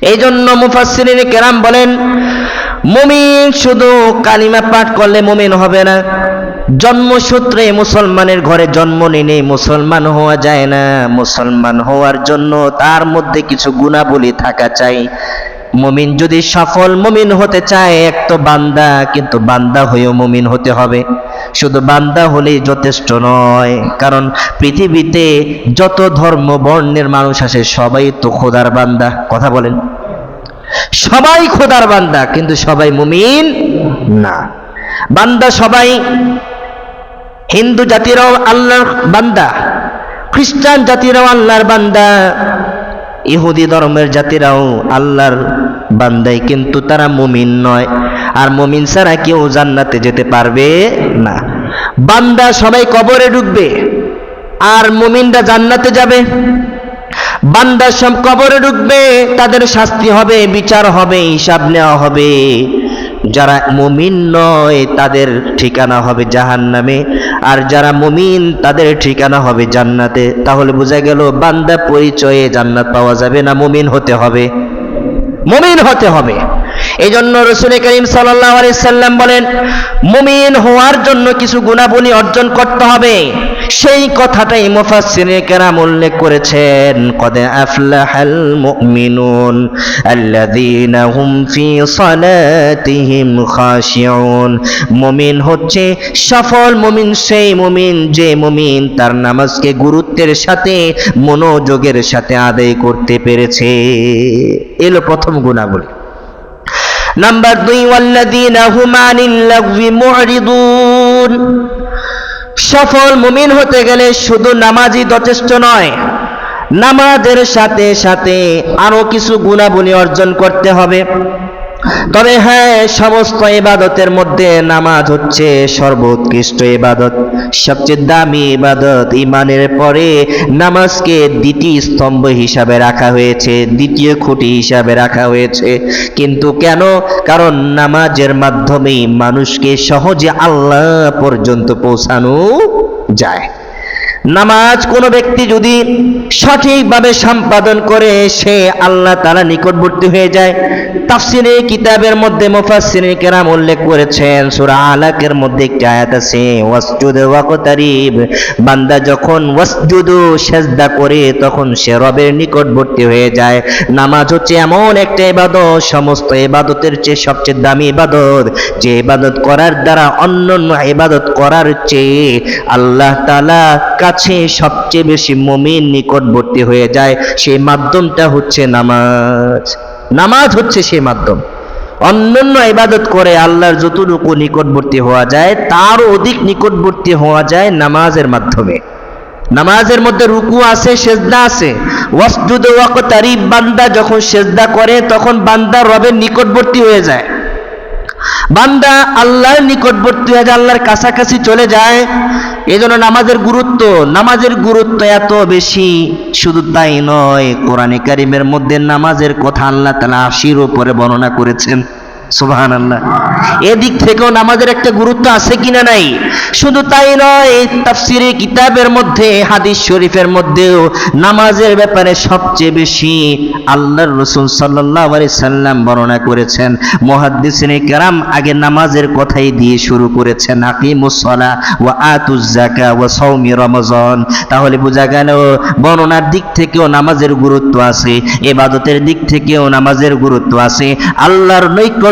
এই জন্য মুফাসির কেরাম বলেন, মুমিন শুধু কালিমা পাঠ করলে মুমিন হবে না। জন্মসূত্রে মুসলমানের ঘরে জন্ম নিলে মুসলমান হওয়া যায় না। মুসলমান হওয়ার জন্য তার মধ্যে কিছু গুণাবলী থাকা চাই। মুমিন যদি সফল মুমিন হতে চায়, এক তো বান্দা, কিন্তু বান্দা হয়েও মুমিন হতে হবে। শুধু বান্দা হলেই যথেষ্ট নয়, কারণ পৃথিবীতে যত ধর্ম বর্ণের মানুষ আসে সবাই তো খোদার বান্দা। কথা বলেন। সবাই খোদার বান্দা, কিন্তু সবাই মুমিন না। বান্দা সবাই হিন্দু জাতিরাও আল্লাহর বান্দা, খ্রিস্টান জাতিরাও আল্লাহর বান্দা, ইহুদি ধর্মের জাতিরাও আল্লাহর বান্দাই কিন্তু তারা মুমিন নয়। আর মুমিন ছাড়া কেউ জান্নাতে যেতে পারবে না। বান্দা সবাই কবরে ঢুকবে, আর মুমিনরা জান্নাতে যাবে। বান্দা সব কবরে ঢুকবে, তাদের শাস্তি হবে, বিচার হবে, হিসাব নেওয়া হবে। যারা মুমিন নয়, তাদের ঠিকানা হবে জাহান্নামে। আর যারা মুমিন, তাদের ঠিকানা হবে জান্নাতে। তাহলে বোঝা গেল, বান্দা পরিচয়ে জান্নাত পাওয়া যাবে না, মুমিন হতে হবে। মুমিন হতে হবে। এই জন্য রসুল করিম সাল্লাম বলেন, মুমিন হওয়ার জন্য কিছু গুণাবলী অর্জন করতে হবে। সেই কথাটাই মুফাসসিরে কেরাম উল্লেখ করেছেন, কদে আফলাহাল মুমিনুন আল্লাযীনা হুম ফি সালাতিহিম খাশিউন। মুমিন হচ্ছে সফল মুমিন, সেই মুমিন যে মুমিন তার নামাজকে গুরুত্বের সাথে, মনোযোগের সাথে আদায় করতে পেরেছে। এলো প্রথম গুণাবলী। নাম্বার দুই, ওয়াল্লাযীনা হুম আনিল লাগবি মুরিদুন সফল মুমিন হতে গেলে শুধু নামাজই যথেষ্ট নয়, নামাজের সাথে সাথে আরও কিছু গুণাবলী অর্জন করতে হবে। তবে হ্যাঁ সমস্ত ইবাদতের মধ্যে নামাজ হচ্ছে সর্বোৎকৃষ্ট ইবাদত। সবচেয়ে দামি ইবাদত ইমানের পরে নামাজকে দ্বিতীয় স্তম্ভ হিসাবে রাখা হয়েছে, দ্বিতীয় খুঁটি হিসাবে রাখা হয়েছে। কিন্তু কেন? কারণ নামাজের মাধ্যমেই মানুষকে সহজে আল্লাহ পর্যন্ত পৌঁছানো যায়। নামাজ কোনো ব্যক্তি যদি সঠিকভাবে সম্পাদন করে, সে আল্লাহ তারা নিকটবর্তী হয়ে যায়। তাফসিরে কিতাবের মধ্যে মুফাসসিরে কেরাম উল্লেখ করেছেন, সূরা আলাকের মধ্যে একটি আয়াত আছে, ওয়াসজুদ ওয়াকতারিব বান্দা যখন ওয়াসজুদু সেজদা করে, তখন সে রবের নিকটবর্তী হয়ে যায়। নামাজ হচ্ছে এমন একটা ইবাদত, সমস্ত ইবাদতের চেয়ে সবচেয়ে দামি ইবাদত, যে ইবাদত করার দ্বারা অন্যান্য ইবাদত করার চেয়ে আল্লাহ তাআলা কাছে সবচেয়ে বেশি মুমিন নিকটবর্তী হয়ে যায়, সেই মাধ্যমটা হচ্ছে নামাজ। নামাজ হচ্ছে সেই মাধ্যম। অন্যান্য ইবাদত করে আল্লাহর যতটুকু নিকটবর্তী হওয়া যায় তার অধিক নিকটবর্তী হওয়া যায় নামাজের মাধ্যমে। নামাজের মধ্যে রুকু আছে, সেজদা আছে। ওয়াসজুদ ওয়াকতারিব, বান্দা যখন সেজদা করে, তখন বান্দা রবের নিকটবর্তী হয়ে যায়। বান্দা আল্লাহর নিকটবর্তী হয়ে আল্লাহর কাছাকাছি চলে যায় এই জন্য নামাজের গুরুত্ব নামাজের গুরুত্ব এত বেশি, শুধু তাই নয়, কোরআনে কারিমের মধ্যে নামাজের কথা আল্লাহ তালা আশির উপরে বর্ণনা করেছেন। সুবাহান আল্লাহ এদিক থেকেও নামাজের একটা গুরুত্ব আছে কিনা নাই? শুধু তাই নয় তাফসিরে কিতাবের মধ্যে, হাদিস শরীফের মধ্যেও নামাজের ব্যাপারে সবচেয়ে বেশি রসুল সাল্লাহ আলি সাল্লাম বর্ণনা করেছেন। আগে নামাজের কথাই দিয়ে শুরু করেছেন। আকিমুসলা ও আতুজাকা ও সৌমি রমজন। তাহলে বোঝা গেল, বর্ণনার দিক থেকেও নামাজের গুরুত্ব আছে, এবাদতের দিক থেকেও নামাজের গুরুত্ব আছে। আল্লাহর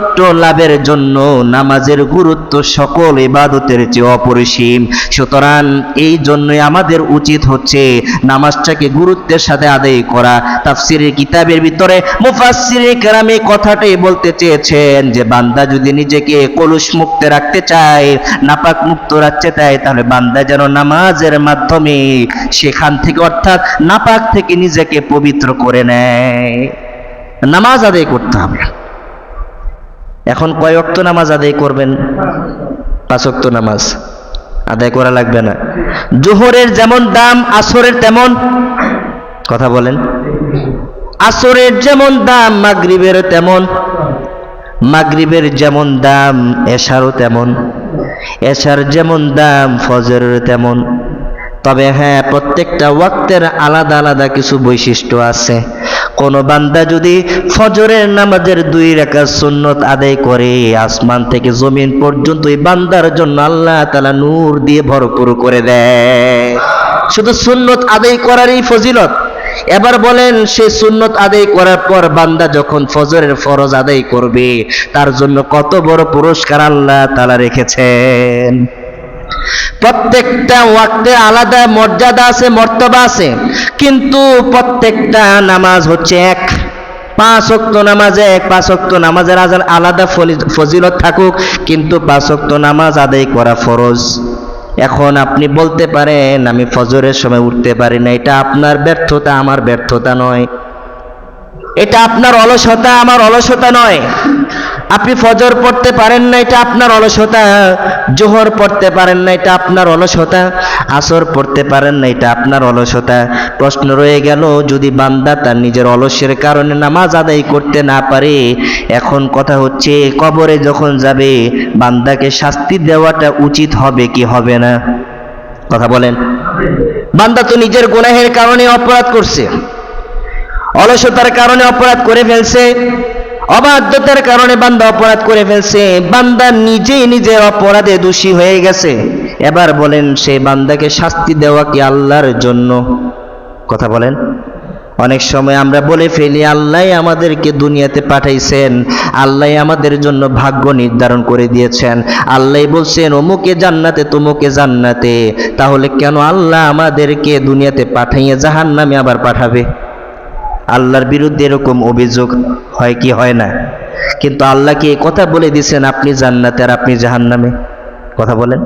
নৈকট্য লাভের জন্য নামাজের গুরুত্ব সকল ইবাদতের চেয়ে অপরিসীম। সুতরাং এই জন্যই আমাদের উচিত হচ্ছে নামাজটাকে গুরুত্বের সাথে আদায় করা। তাফসিরের কিতাবের ভিতরে মুফাসসিরে কেরামে কথাটাই বলতে চেয়েছেন যে, বান্দা যদি নিজেকে কলুষ মুক্ত রাখতে চায়, নাপাক মুক্ত রাখতে চায়, তাহলে বান্দা যেন নামাজের মাধ্যমে সেখান থেকে অর্থাৎ নাপাক থেকে নিজেকে পবিত্র করে নেয়। নামাজ আদায় করতে হবে। এখন কয় অক্ত নামাজ আদায় করবেন? পাঁচ অক্ত নামাজ। আদায় করা লাগবে না। জোহরের যেমন দাম, আসরের তেমন কথা বলেন। আসরের যেমন দাম, মাগরিবের তেমন। মাগরিবের যেমন দাম, এশারও তেমন। এশার যেমন দাম, ফজরের তেমন। তবে হ্যাঁ প্রত্যেকটা ওয়াক্তের আলাদা আলাদা কিছু বৈশিষ্ট্য আছে। কোন বান্দা যদি ফজরের নামাজের দুই রেখা সুন্নত আদায় করে, আসমান থেকে জমিন পর্যন্ত ওই বান্দার জন্য আল্লাহ তালা নূর দিয়ে ভরপুর করে দেয়। শুধু সুন্নত আদায় করারই ফজিলত। এবার বলেন, সে সুন্নত আদায় করার পর বান্দা যখন ফজরের ফরজ আদায় করবে, তার জন্য কত বড় পুরস্কার আল্লাহ তালা রেখেছেন। প্রত্যেকটা ওয়াক্তে আলাদা মর্যাদা আছে, মর্তবা আছে। কিন্তু প্রত্যেকটা নামাজ হচ্ছে এক। পাঁচ অক্ত নামাজে এক, পাঁচ অক্ত নামাজের আজান আলাদা ফজিলত থাকুক, কিন্তু পাঁচ অক্ত নামাজ আদায় করা ফরজ। এখন আপনি বলতে পারেন, আমি ফজরের সময় উঠতে পারি না, এটা আপনার ব্যর্থতা, আমার ব্যর্থতা নয়। এটা আপনার অলসতা, আমার অলসতা নয়। আপনি ফজর পড়তে পারেন না, এটা আপনার অলসতা। জোহর পড়তে পারেন না, এটা আপনার অলসতা। আসর পড়তে পারেন না, এটা আপনার অলসতা। প্রশ্ন রয়ে গেল, যদি বান্দা তার নিজের অলসের কারণে নামাজ আদায় করতে না পারে, এখন কথা হচ্ছে, কবরে যখন যাবে, বান্দাকে শাস্তি দেওয়াটা উচিত হবে কি হবে না? কথা বলেন। বান্দা তো নিজের গুনাহের কারণে অপরাধ করছে। অলসতার কারণে অপরাধ করে ফেলছে। অবাধ্যতার কারণে বান্দা অপরাধ করে ফেলছে। বান্দা নিজেই নিজের অপরাধে দোষী হয়ে গেছে। এবার বলেন, সে বান্দাকে শাস্তি দেওয়া কি আল্লাহর জন্য? কথা বলেন। অনেক সময় আমরা বলে ফেলি, আল্লাহ আমাদেরকে দুনিয়াতে পাঠাইছেন। আল্লাহ আমাদের জন্য ভাগ্য নির্ধারণ করে দিয়েছেন। আল্লাহ বলছেন, অমুকে জান্নাতে, তুমুকে জান্নাতে। তাহলে কেন আল্লাহ আমাদেরকে দুনিয়াতে পাঠাইয়ে জাহান নামে আবার পাঠাবে? আল্লাহর বিরুদ্ধে এরকম অভিযোগ হয় কি হয় না? কিন্তু আল্লাহকে এই কথা বলে দিয়েছেন, আপনি জান্নাতে আর আপনি জাহান্নামে। কথা বলেন।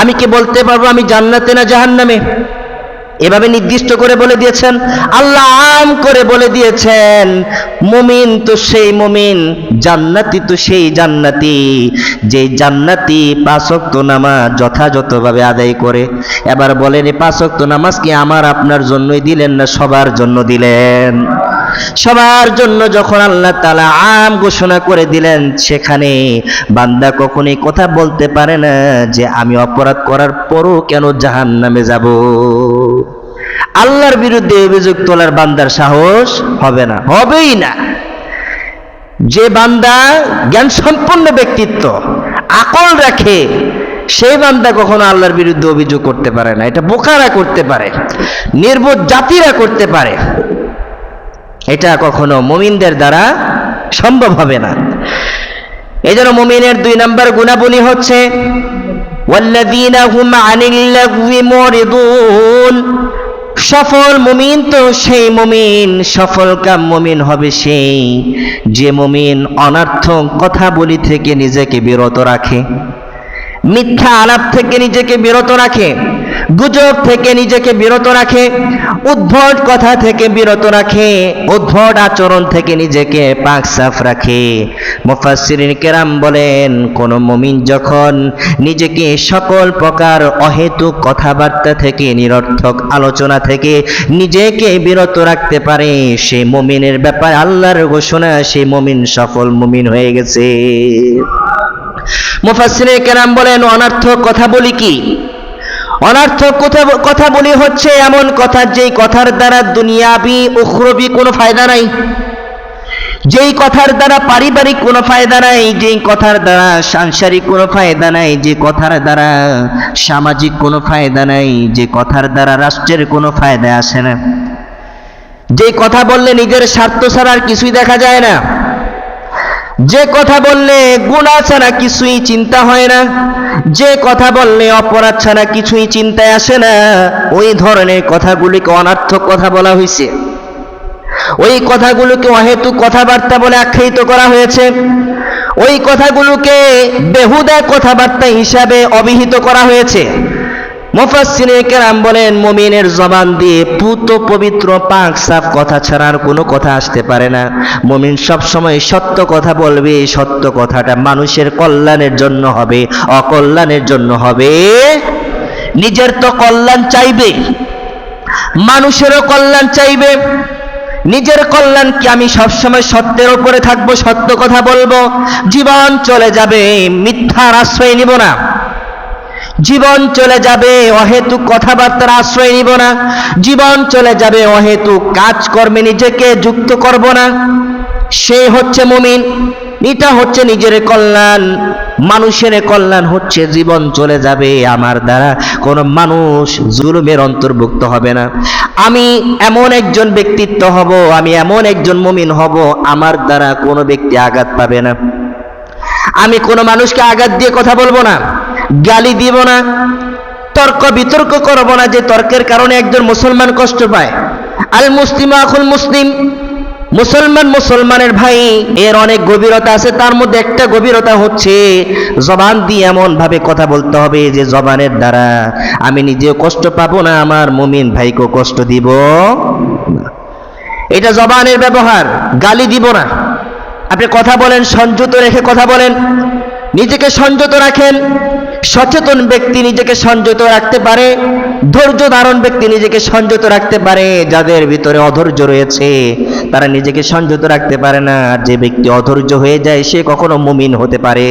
আমি কি বলতে পারব আমি জান্নাতে না জাহান্নামে? এভাবে নির্দিষ্ট করে বলে দিয়েছেন, আল্লাহ আম করে বলে দিয়েছেন, মুমিন তো সেই মুমিন, জান্নাতি তো সেই জান্নাতি। যে জান্নাতি পাঁচক্ত নামাজ যথাযথভাবে আদায় করে, এবার বলেন এই পাঁচক্ত নামাজ কি আমার আপনার জন্যই দিলেন না সবার জন্য দিলেন? সবার জন্য যখন আল্লাহ তালা আম ঘোষণা করে দিলেন, সেখানে বান্দা কখনোই কথা বলতে পারে না যে আমি অপরাধ করার পরও কেন জাহান নামে যাব। আল্লাহর বিরুদ্ধে অভিযোগ তোলার বান্দার সাহস হবে না, হবেই না। যে বান্দা জ্ঞান সম্পন্ন ব্যক্তিত্ব, আকল রাখে, সেই বান্দা কখনো আল্লাহর বিরুদ্ধে অভিযোগ করতে পারে না। এটা বোকারা করতে পারে, নির্বোধ জাতিরা করতে পারে। এটা কখনো মুমিনদের দ্বারা সম্ভব হবে না। এই জন্য মুমিনের দুই নম্বর গুণাবলী হচ্ছে সফল মুমিন তো সেই মুমিন, সফল কাম মুমিন হবে সেই। যে মুমিন অনার্থ কথা বলি থেকে নিজেকে বিরত রাখে, মিথ্যা আলাপ থেকে নিজেকে বিরত রাখে গুজব থেকে নিজেকে বিরত রাখে, উদ্ভট কথা থেকে বিরত রাখে, উদ্ভট আচরণ থেকে নিজেকে পাক সাফ রাখে। মুফাসসিরিন কেরাম বলেন, কোন মুমিন যখন নিজেকে সকল প্রকার অহেতুক কথাবার্তা থেকে, নিরর্থক আলোচনা থেকে নিজেকে বিরত রাখতে পারে, সে মুমিনের ব্যাপারে আল্লাহর ঘোষণা সেই মুমিন সফল মুমিন হয়ে গেছে। মুফাসসিরে কেরাম বলেন, অনার্থক কথা বলি কি? অনার্থক কথা কথা বলি হচ্ছে এমন কথা, যেই কথার দ্বারা দুনিয়াবি উখরবি কোনো ফায়দা নাই। যেই কথার দ্বারা পারিবারিক কোনো ফায়দা নাই, যেই কথার দ্বারা সাংসারিক কোনো ফায়দা নাই, যে কথার দ্বারা সামাজিক কোনো ফায়দা নাই, যে কথার দ্বারা রাষ্ট্রের কোনো ফায়দা আসে না। যেই কথা বললে নিজের স্বার্থ ছাড়া আর কিছুই দেখা যায় না। যে কথা বললে গুণা ছাড়া কিছুই চিন্তা হয় না। যে কথা বললে অপরাধ ছাড়া কিছুই চিন্তায় আসে না। ওই ধরনের কথাগুলিকে অনার্থক কথা বলা হয়েছে ওই কথাগুলোকে অহেতু কথাবার্তা বলে আখ্যায়িত করা হয়েছে। ওই কথাগুলোকে বেহুদা কথাবার্তা হিসাবে অভিহিত করা হয়েছে। মুফাসসিরে কেরাম বলেন, মুমিনের জবান দিয়ে পুত পবিত্র পাক সাফ কথা ছাড়া আর কোনো কথা আসতে পারে না। মুমিন সব সময় সত্য কথা বলবে সত্য কথাটা মানুষের কল্যাণের জন্য হবে, অকল্যাণের জন্য হবে। নিজের তো কল্যাণ চাইবে, মানুষেরও কল্যাণ চাইবে। নিজের কল্যাণ কি আমি সবসময় সত্যের উপরে থাকব, সত্য কথা বলব? জীবন চলে যাবে, মিথ্যার আশ্রয় নিব না। জীবন চলে যাবে, অহেতুক কথাবার্তার আশ্রয় নিব না। জীবন চলে যাবে, অহেতুক কাজকর্মে নিজেকে যুক্ত করব না। সে হচ্ছে মুমিন, এটা হচ্ছে নিজের কল্যাণ। মানুষের কল্যাণ হচ্ছে জীবন চলে যাবে আমার দ্বারা। কোনো মানুষ জুলুমের অন্তর্ভুক্ত হবে না। আমি এমন একজন ব্যক্তিত্ব হব, আমি এমন একজন মুমিন হব, আমার দ্বারা কোনো ব্যক্তি আঘাত পাবে না। আমি কোনো মানুষকে আঘাত দিয়ে কথা বলব না। গালি দিব না, তর্ক বিতর্ক করব না যে তর্কের কারণে একজন মুসলমান কষ্ট পায়। আল মুসলিম আখুল মুসলিম, মুসলমান মুসলমানের ভাই, এর অনেক গভীরতা আছে, তার মধ্যে একটা গভীরতা হচ্ছে, জবান দিয়ে এমন ভাবে কথা বলতে হবে যে জবানের দ্বারা আমি নিজেও কষ্ট পাবো না, আমার মুমিন ভাইকেও কষ্ট দিব এটা জবানের ব্যবহার, গালি দিব না। আপনি কথা বলেন, সংযত রেখে কথা বলেন, নিজেকে সংযত রাখেন সচেতন ব্যক্তি নিজেকে সংযত রাখতে পারে, ধৈর্য ধারণ ব্যক্তি নিজেকে সংযত রাখতে পারে, যাদের ভিতরে অধৈর্য রয়েছে, তারা নিজেকে সংযত রাখতে পারে না। যে ব্যক্তি অধৈর্য হয়ে যায়, সে কখনো মুমিন হতে পারে।